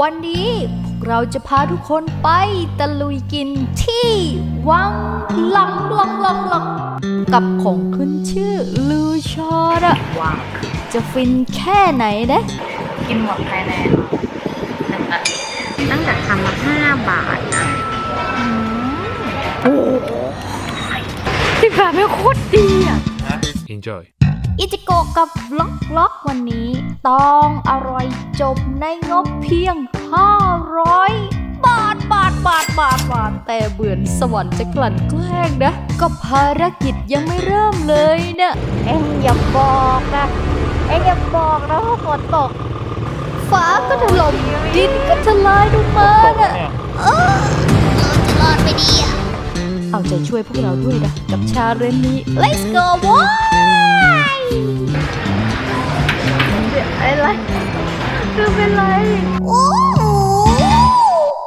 วันนี้พวกเราจะพาทุกคนไปตะลุยกินที่วังลังลังลังลังกับของขึ้นชื่อลือชอระว้าวจะฟินแค่ไหนนะกินหมดภายในหนึ่งอาทิตย์ตั้งแต่ทำมาห้าบาทนะโอ้ที่แบบไม่โคตรดีอะ Enjoy. อิจิโกะกับวล็อกล็อกวันนี้ ต้องอร่อย จบในงบเพียง 500 บาทบาทบาทบาทบาท แต่เบื่อนสวรรค์จะกลั่นแกล้งนะ ก็ภารกิจยังไม่เริ่มเลยเนะเอ็งอย่าบอกนะเอ็งอย่าบอกนะว่าฝนตกฟ้าก็ถล่มดินก็ทลายลงมาน่ะเออจะรอดไปดีอะเอาใจช่วยพวกเราด้วยนะ กับชาเรนนี้ let's go boy อะไร คือเป็นไร โอ้